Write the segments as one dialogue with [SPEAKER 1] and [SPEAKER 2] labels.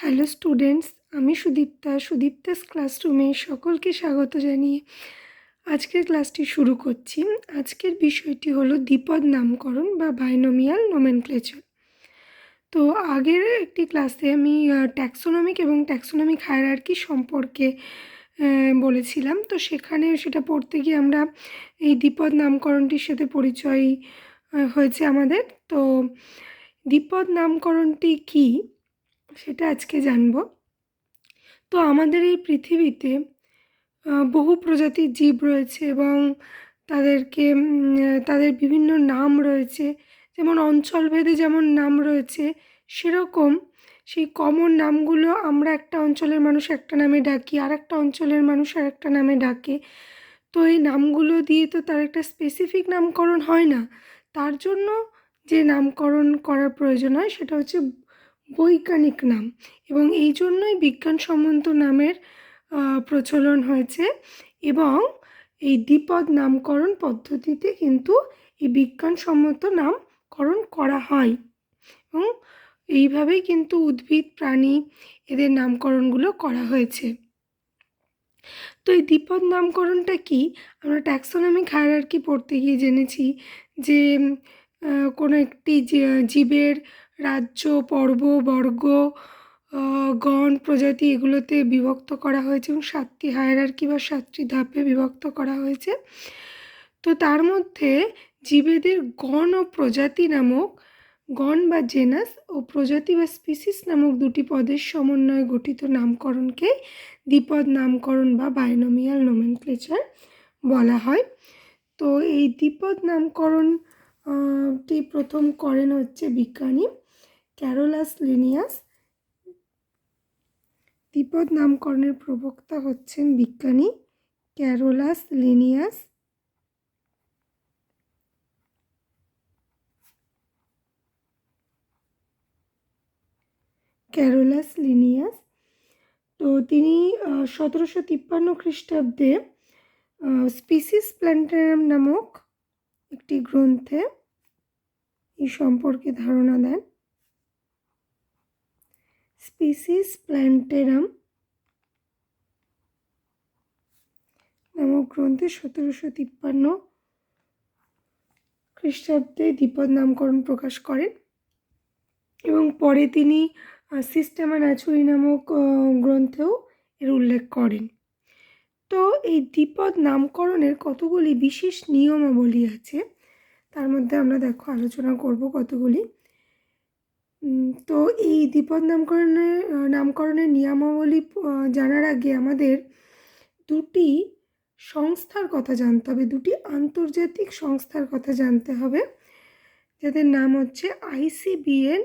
[SPEAKER 1] Hello students আমি সুদীপ্তা, সুদীপ্তাস ক্লাসরুমে সকলকে স্বাগত জানিয়ে আজকের ক্লাসটি শুরু করছি। আজকের বিষয়টি হলো দ্বিপদ নামকরণ বা বাইনোমিয়াল নোমেনক্লেচার তো আগের একটি ক্লাসে আমি ট্যাক্সোনমিক এবং ট্যাক্সোনমিক হায়ারার্কি সম্পর্কে বলেছিলাম। তো সেখানে সেটা পড়তে গিয়ে আমরা এই দ্বিপদ নামকরণটির সাথে পরিচয় হয়েছে আমাদের। তো দ্বিপদ নামকরণটি কী? সেটা আজকে জানব। তো আমাদের এই পৃথিবীতে বহু প্রজাতির জীব রয়েছে এবং তাদেরকে তাদের বিভিন্ন নাম রয়েছে। যেমন অঞ্চলভেদে যেমন নাম রয়েছে, সেরকম সেই কমন নামগুলো আমরা একটা অঞ্চলের মানুষ একটা নামে ডাকি আর একটা অঞ্চলের মানুষ আর একটা নামে ডাকে। তো এই নামগুলো দিয়ে তো তার একটা স্পেসিফিক নামকরণ হয় না। তার জন্য যে নামকরণ করার প্রয়োজন হয়, সেটা হচ্ছে বৈজ্ঞানিক নাম। এবং এই জন্যই বিজ্ঞানসম্মত নামের প্রচলন হয়েছে। এবং এই দ্বিপদ নামকরণ পদ্ধতিতে কিন্তু এই বিজ্ঞানসম্মত নামকরণ করা হয়। এবং এইভাবেই কিন্তু উদ্ভিদ, প্রাণী এদের নামকরণগুলো করা হয়েছে। তো এই দ্বিপদ নামকরণটা কি? আমরা ট্যাক্সোনমিক হায়ারার্কি পড়তে গিয়ে জেনেছি যে কোনো একটি জীবের রাজ্য, পর্ব, বর্গ গণ প্রজাতি এগুলোতে বিভক্ত করা হয়েছে এবং সাতটি হায়ারার্কি বা সাতটি ধাপে বিভক্ত করা হয়েছে। তো তার মধ্যে জীবেদের গণ ও প্রজাতি নামক, গণ বা জেনাস ও প্রজাতি বা স্পিসিস নামক দুটি পদের সমন্বয়ে গঠিত নামকরণকে দ্বিপদ নামকরণ বা বায়োনোমিয়াল নোমেনক্লেচার বলা হয়। তো এই দ্বিপদ নামকরণটি প্রথম করেন হচ্ছে বিজ্ঞানী ক্যারোলাস লিনিয়াস দ্বিপদ নামকরণের প্রবক্তা হচ্ছেন বিজ্ঞানী ক্যারোলাস লিনিয়াস ক্যারোলাস লিনিয়াস তো তিনি সতেরোশো তিপ্পান্ন খ্রিস্টাব্দে স্পিসিস প্ল্যান্টারাম নামক একটি গ্রন্থে এই সম্পর্কে ধারণা দেন। স্পিসিস প্ল্যান্টেরাম নামক গ্রন্থে সতেরোশো তিপ্পান্ন খ্রিস্টাব্দে দ্বিপদ নামকরণ প্রকাশ করেন এবং পরে তিনি সিস্টেমা ন্যাচুরি নামক গ্রন্থেও এর উল্লেখ করেন। তো এই দ্বিপদ নামকরণের কতগুলি বিশেষ নিয়মাবলী আছে, তার মধ্যে আমরা দেখো আলোচনা করব কতগুলি। তো এই দ্বিপদ নামকরণের নামকরণের নিয়মাবলী জানার আগে আমাদের দুটি সংস্থার কথা জানতে হবে, দুটি আন্তর্জাতিক সংস্থার কথা জানতে হবে, যাদের নাম হচ্ছে আইসিবিএন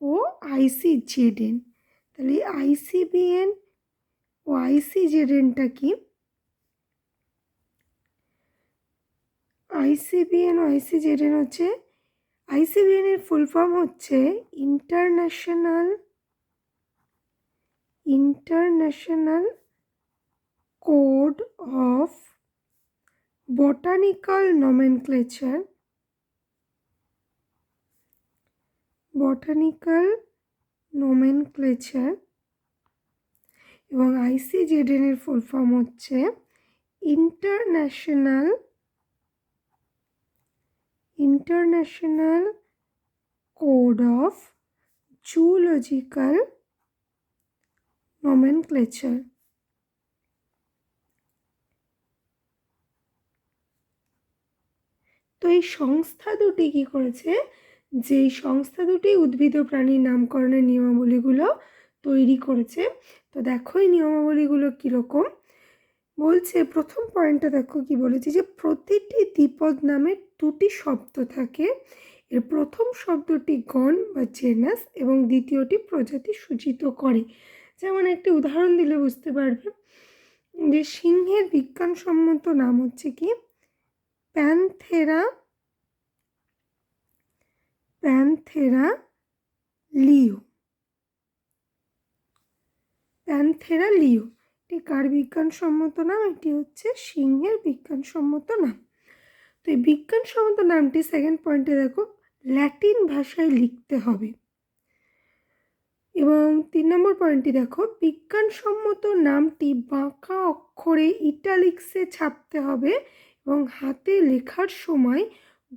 [SPEAKER 1] ও আইসিজেডএন তাহলে আইসিবিএন ও আইসিজেডএনটা কি? আইসিবিএন ও আইসিজেডএন হচ্ছে আইসিবিএনের ফুল ফর্ম হচ্ছে international international code of botanical nomenclature botanical nomenclature এবং আইসিজেডএনের ফুল ফর্ম হচ্ছে international international code of zoological nomenclature তো এই সংস্থা দুটি কী করেছে? যে সংস্থা দুটি উদ্ভিদ ও প্রাণীর নামকরণের নিয়মাবলীগুলো তৈরি করেছে। তো দেখো এই নিয়মাবলীগুলো কীরকম। বলছে, প্রথম পয়েন্টটা দেখো কি বলেছে যে প্রতিটি দ্বিপদ নামে দুটি শব্দ থাকে। এর প্রথম শব্দটি গণ বা জেনাস এবং দ্বিতীয়টি প্রজাতি সূচিত করে। যেমন একটি উদাহরণ দিলে বুঝতে পারবে। যে সিংহের বিজ্ঞানসম্মত নাম হচ্ছে কি? প্যানথেরা প্যানথেরা লিও প্যানথেরা লিও এটি কার বিজ্ঞানসম্মত নাম? এটি হচ্ছে সিংহের বিজ্ঞানসম্মত নাম। তো এই বিজ্ঞানসম্মত নামটি সেকেন্ড পয়েন্টে দেখো ল্যাটিন ভাষায় লিখতে হবে। এবং তিন নম্বর পয়েন্টটি দেখো, বিজ্ঞানসম্মত নামটি বাঁকা অক্ষরে ইটালিক্সে ছাপতে হবে এবং হাতে লেখার সময়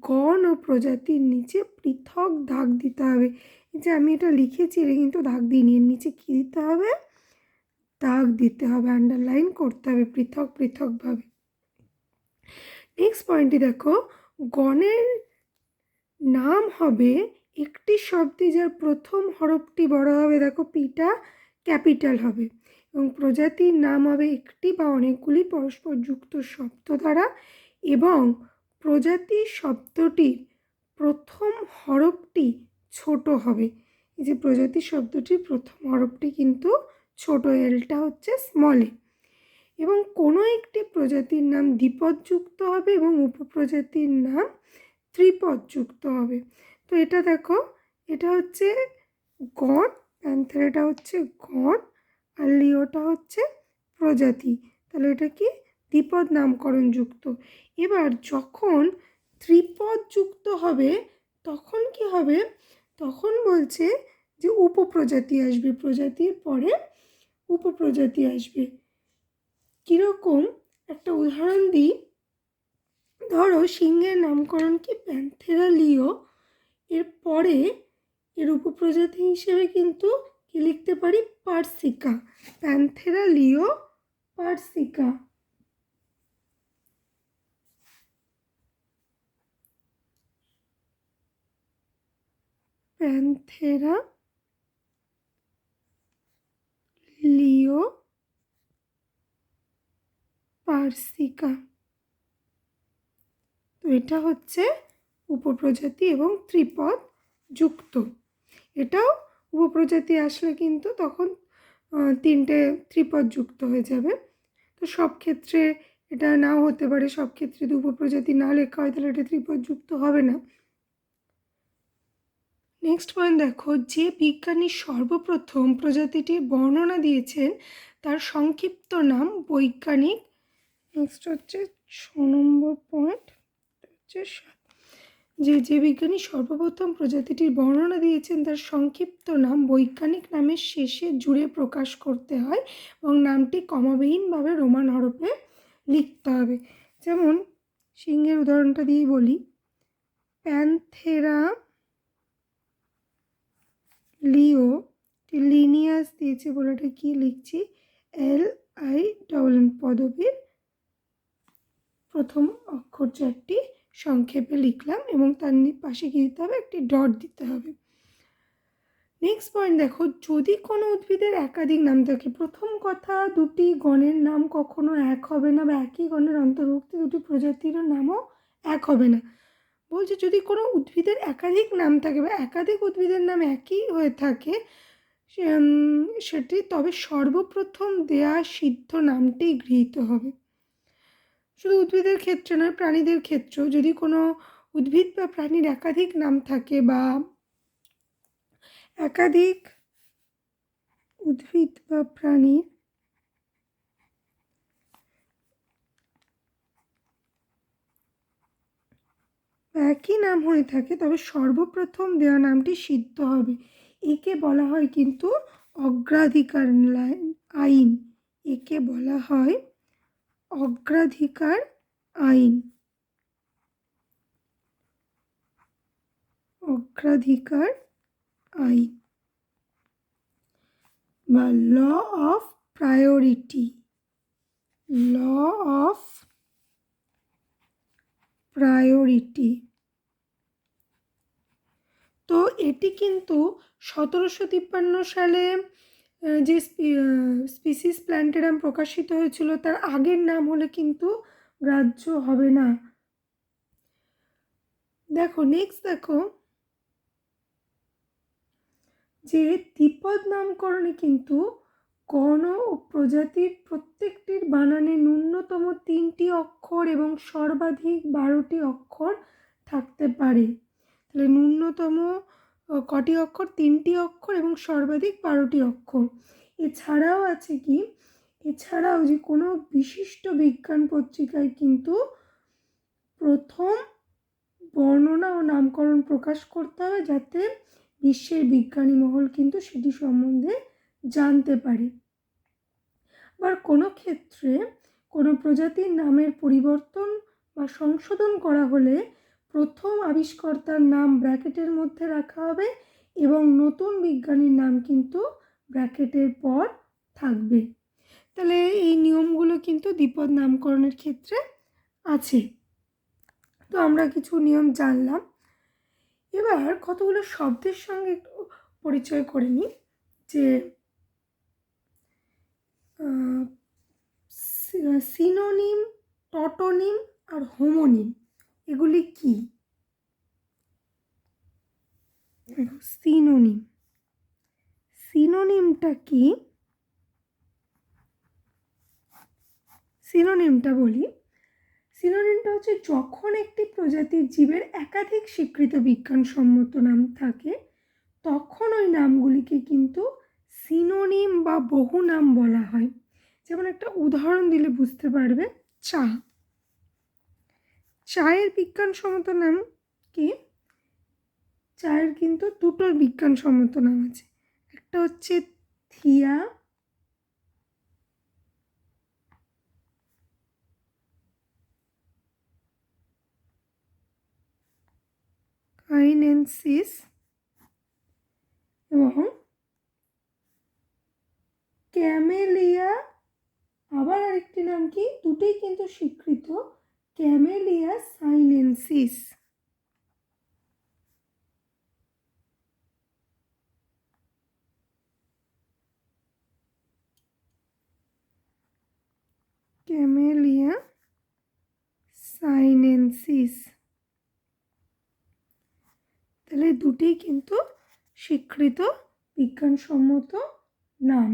[SPEAKER 1] গণ ও প্রজাতির নিচে পৃথক দাগ দিতে হবে। যে আমি এটা লিখেছি, এটা কিন্তু দাগ দিইনি এর নিচে কী দিতে হবে? দাগ দিতে হবে আন্ডারলাইন করতে হবে পৃথক পৃথকভাবে। নেক্সট পয়েন্টটি দেখো, গণের নাম হবে একটি শব্দে যার প্রথম হরফটি বড় হবে, দেখো পিটা ক্যাপিটাল হবে এবং প্রজাতির নাম হবে একটি বা অনেকগুলি পরস্পর যুক্ত শব্দ দ্বারা এবং প্রজাতি শব্দটির প্রথম হরফটি ছোট হবে। এই যে প্রজাতি শব্দটির প্রথম হরফটি কিন্তু ছোট এলটা হচ্ছে স্মলে এবং কোনো একটি প্রজাতির নাম দ্বিপদযুক্ত হবে এবং উপপ্রজাতির নাম ত্রিপদযুক্ত হবে। তো এটা দেখো, এটা হচ্ছে গণ প্যান্থেরাটা হচ্ছে গণ আর লিওটা হচ্ছে প্রজাতি। তাহলে এটা কি? দ্বিপদ নামকরণ যুক্ত এবার যখন ত্রিপদ যুক্ত হবে, তখন কি হবে? তখন বলছে যে উপপ্রজাতি আসবে, প্রজাতির পরে উপপ্রজাতি আসবে। কীরকম? একটা উদাহরণ দিই। ধরো সিংহের নামকরণ কি প্যান্থেরা লিও? এর পরে এর উপপ্রজাতি হিসেবে কিন্তু কি লিখতে পারি? পার্সিকা। প্যান্থেরা লিও, পার্সিকা। প্যান্থেরা লিও পার্সিকা তো এটা হচ্ছে উপপ্রজাতি এবং ত্রিপদ যুক্ত। এটাও উপপ্রজাতি আসলে কিন্তু তখন তিনটে ত্রিপদ যুক্ত হয়ে যাবে। তো সব ক্ষেত্রে এটা নাও হতে পারে, সব ক্ষেত্রে যদি উপপ্রজাতি না লেখা হয় তাহলে এটা ত্রিপদ যুক্ত হবে না। নেক্সট পয়েন্ট দেখো, যে বিজ্ঞানী সর্বপ্রথম প্রজাতিটির বর্ণনা দিয়েছেন, তার সংক্ষিপ্ত নাম বৈজ্ঞানিক নেক্সট হচ্ছে ছ নম্বর পয়েন্ট হচ্ছে সাত। যে যে বিজ্ঞানী সর্বপ্রথম প্রজাতিটির বর্ণনা দিয়েছেন, তার সংক্ষিপ্ত নাম বৈজ্ঞানিক নামের শেষে জুড়ে প্রকাশ করতে হয় এবং নামটি কমাবিহীনভাবে রোমান হরফে লিখতে হবে। যেমন, সিংহের উদাহরণটা দিয়ে বলি। প্যান্থেরা লিও লিনিয়াস দিয়েছে বলে এটা কী লিখছি? এল আই ডবল এন পদবীর প্রথম অক্ষর চারটি সংক্ষেপে লিখলাম এবং তার পাশে কী দিতে হবে একটি ডট দিতে হবে। নেক্সট পয়েন্ট দেখো, যদি কোনো উদ্ভিদের একাধিক নাম থাকে, প্রথম কথা দুটি গণের নাম কখনো এক হবে না বা একই গণের অন্তর্ভুক্ত দুটি প্রজাতির নামও এক হবে না। বলছে যদি কোনো উদ্ভিদের একাধিক নাম থাকে বা একাধিক উদ্ভিদের নাম একই হয়ে থাকে সেটি তবে সর্বপ্রথম দেয়া সিদ্ধ নামটি গৃহীত হবে। শুধু উদ্ভিদের ক্ষেত্রে নয়, প্রাণীদের ক্ষেত্রেও। যদি কোনো উদ্ভিদ বা প্রাণীর একাধিক নাম থাকে বা একাধিক উদ্ভিদ বা প্রাণীর একই নাম হয়ে থাকে, তবে সর্বপ্রথম দেওয়া নামটি সিদ্ধ হবে। একে বলা হয় কিন্তু অগ্রাধিকার আইন। একে বলা হয় অগ্রাধিকার আইন। অগ্রাধিকার আইন। বা law of priority. Law of priority. তো এটি কিন্তু সতেরোশো তিপ্পান্ন সালে যে স্পিসিস প্ল্যান্টেরাম প্রকাশিত হয়েছিল, তার আগের নাম হলে কিন্তু গ্রাহ্য হবে না। দেখো নেক্সট দেখো, যে দ্বিপদ নামকরণে কিন্তু গণ ও প্রজাতির প্রত্যেকটির বানানে ন্যূনতম তিনটি অক্ষর এবং সর্বাধিক বারোটি অক্ষর থাকতে পারে। তাহলে ন্যূনতম কটি অক্ষর? তিনটি অক্ষর এবং সর্বাধিক বারোটি অক্ষর। এছাড়াও আছে কি? এছাড়াও যে কোনো বিশিষ্ট বিজ্ঞান পত্রিকায় কিন্তু প্রথম বর্ণনা ও নামকরণ প্রকাশ করতে হবে যাতে বিশ্বের বিজ্ঞানী মহল কিন্তু সেটি সম্বন্ধে জানতে পারে। আবার কোনো ক্ষেত্রে কোনো প্রজাতির নামের পরিবর্তন বা সংশোধন করা হলে প্রথম আবিষ্কর্তার নাম ব্র্যাকেটের মধ্যে রাখা হবে এবং নতুন বিজ্ঞানীর নাম কিন্তু ব্র্যাকেটের পর থাকবে। তাহলে এই নিয়মগুলো কিন্তু দ্বিপদ নামকরণের ক্ষেত্রে আছে। তো আমরা কিছু নিয়ম জানলাম। এবার কতগুলো শব্দের সঙ্গে একটু পরিচয় করে নিই। যে সিনোনিম, টটোনিম আর হোমোনিম। এগুলি কি? সিনোনিম সিনোনিমটা কি? সিনোনিমটা বলি। সিনোনিমটা হচ্ছে যখন একটি প্রজাতির জীবের একাধিক স্বীকৃত বিজ্ঞানসম্মত নাম থাকে, তখন ওই নামগুলিকে কিন্তু সিনোনিম বা বহু নাম বলা হয়। যেমন একটা উদাহরণ দিলে বুঝতে পারবে, চা। চায়ের বিজ্ঞানসম্মত নাম কি? চায়ের কিন্তু দুটো বিজ্ঞানসম্মত নাম আছে। একটা হচ্ছে থিয়া, কাইনেন্সিস এবং ক্যামেলিয়া। আবার আরেকটি নাম কি? দুটোই কিন্তু স্বীকৃত। ক্যামেলিয়া সাইনেন্সিস ক্যামেলিয়া সাইনেন্সিস তাহলে দুটি কিন্তু স্বীকৃত বিজ্ঞানসম্মত নাম।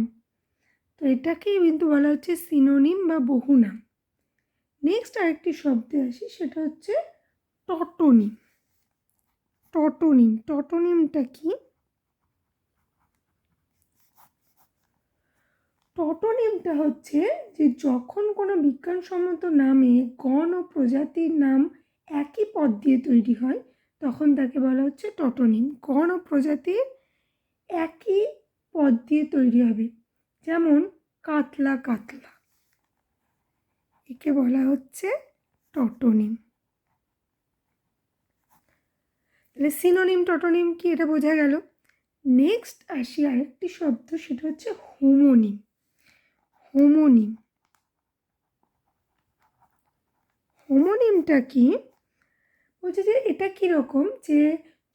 [SPEAKER 1] তো এটাকেই কিন্তু বলা হচ্ছে সিনোনিম বা বহু নাম নেক্সট আরেকটি শব্দে আসি, সেটা হচ্ছে টটোনিম টটোনিম টটোনিমটা কি? টটোনিমটা হচ্ছে যে যখন কোনো বিজ্ঞানসম্মত নামে গণ ও প্রজাতির নাম একই পদ দিয়ে তৈরি হয়, তখন তাকে বলা হচ্ছে টটোনিম গণ ও প্রজাতির একই পদ দিয়ে তৈরি হবে। যেমন, কাতলা কাতলা। একে বলা হচ্ছে টটোনিম তাহলে সিনোনিম টটোনিম কি এটা বোঝা গেল? নেক্সট আসি আরেকটি শব্দ, সেটা হচ্ছে হোমোনিম হোমোনিম হোমোনিমটা কি? বলছে যে এটা কীরকম যে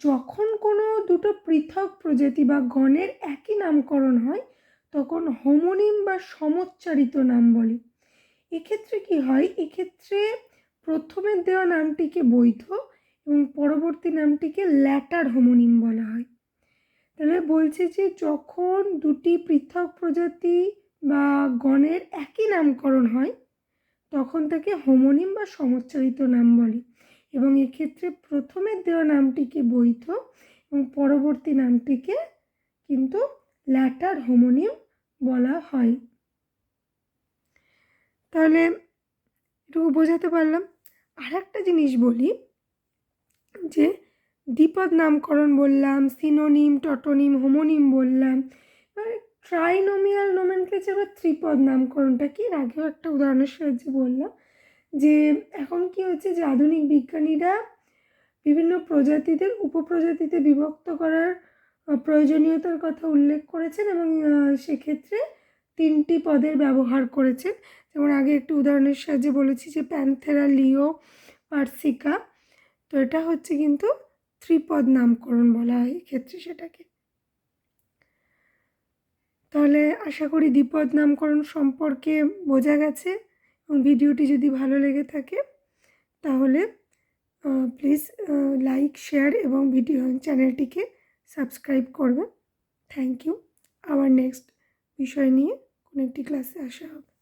[SPEAKER 1] যখন কোনো দুটো পৃথক প্রজাতি বা গণের একই নামকরণ হয়, তখন হোমোনিম বা সমচ্চারিত নাম বলে। এক্ষেত্রে কি হয়? এক্ষেত্রে প্রথমের দেওয়া নামটিকে বৈধ এবং পরবর্তী নামটিকে ল্যাটার হোমোনিম বলা হয়। তাহলে বলছে যে যখন দুটি পৃথক প্রজাতি বা গণের একই নামকরণ হয়, তখন তাকে হোমোনিম বা সমচ্চারিত নাম বলে এবং এক্ষেত্রে প্রথমের দেওয়া নামটিকে বৈধ এবং পরবর্তী নামটিকে কিন্তু ল্যাটার হোমোনিম বলা হয়। তাহলে এটুকু বোঝাতে পারলাম। আর একটা জিনিস বলি, যে দ্বিপদ নামকরণ বললাম সিনোনিম টটোনিম হোমোনিম বললাম, এবার ট্রাইনোমিয়াল নোমেনক্লেচার বা ত্রিপদ নামকরণটা কি? এর আগেও একটা উদাহরণের সাহায্যে বললাম, যে এখন কি হচ্ছে যে আধুনিক বিজ্ঞানীরা বিভিন্ন প্রজাতিদের, উপপ্রজাতিতে বিভক্ত করার প্রয়োজনীয়তার কথা উল্লেখ করেছেন এবং সেক্ষেত্রে তিনটি পদের ব্যবহার করেছেন। যেমন আগে একটি উদাহরণের সাহায্যে বলেছি যে প্যান্থেরা, লিও, পার্সিকা। তো এটা হচ্ছে কিন্তু ত্রিপদ নামকরণ বলা হয় ক্ষেত্রে সেটাকে। তাহলে আশা করি দ্বিপদ নামকরণ সম্পর্কে বোঝা গেছে এবং ভিডিওটি যদি ভালো লেগে থাকে, তাহলে প্লিজ লাইক শেয়ার এবং ভিডিও চ্যানেলটিকে সাবস্ক্রাইব করবেন। থ্যাংক ইউ আবার নেক্সট বিষয় নিয়ে একটি ক্লাসে আসা হবে